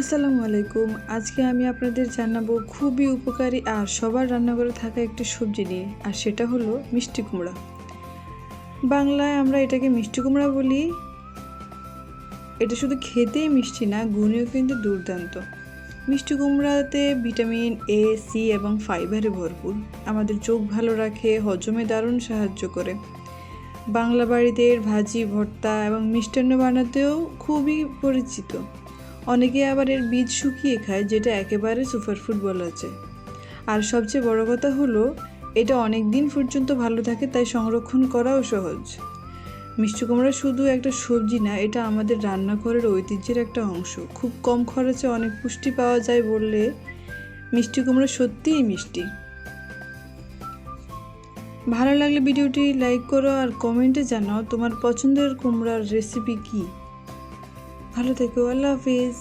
আসসালামু আলাইকুম। আজকে আমি আপনাদের জানাব খুবই উপকারী আর সবার রান্নাঘরে থাকা একটি সবজি নিয়ে, আর সেটা হলো মিষ্টি কুমড়া। বাংলায় আমরা এটাকে মিষ্টি কুমড়া বলি। এটা শুধু খেতেই মিষ্টি না, গুণেও কিন্তু দুর্দান্ত। মিষ্টি কুমড়াতে ভিটামিন এ সি এবং ফাইবারে ভরপুর। আমাদের চোখ ভালো রাখে, হজমে দারুণ সাহায্য করে। বাংলা বাড়িতে এর ভাজি, ভর্তা এবং মিষ্টান্ন বানাতেও খুবই পরিচিত। অনেকে আবার এর বীজ শুকিয়ে খায়, যেটা একেবারে সুপারফুড বলা যায়। আর সবচেয়ে বড় কথা হলো, এটা অনেক দিন পর্যন্ত ভালো থাকে, তাই সংরক্ষণ করাও সহজ। মিষ্টি কুমড়া শুধু একটা সবজি না, এটা আমাদের রান্নাঘরের ঐতিহ্যের একটা অংশ। খুব কম খরচে অনেক পুষ্টি পাওয়া যায় বললে মিষ্টি কুমড়া সত্যিই মিষ্টি। ভালো লাগলে ভিডিওটি লাইক করো আর কমেন্টে জানাও তোমার পছন্দের কুমড়ার রেসিপি কী। ভালো থেকো আল্লাহ হাফিজ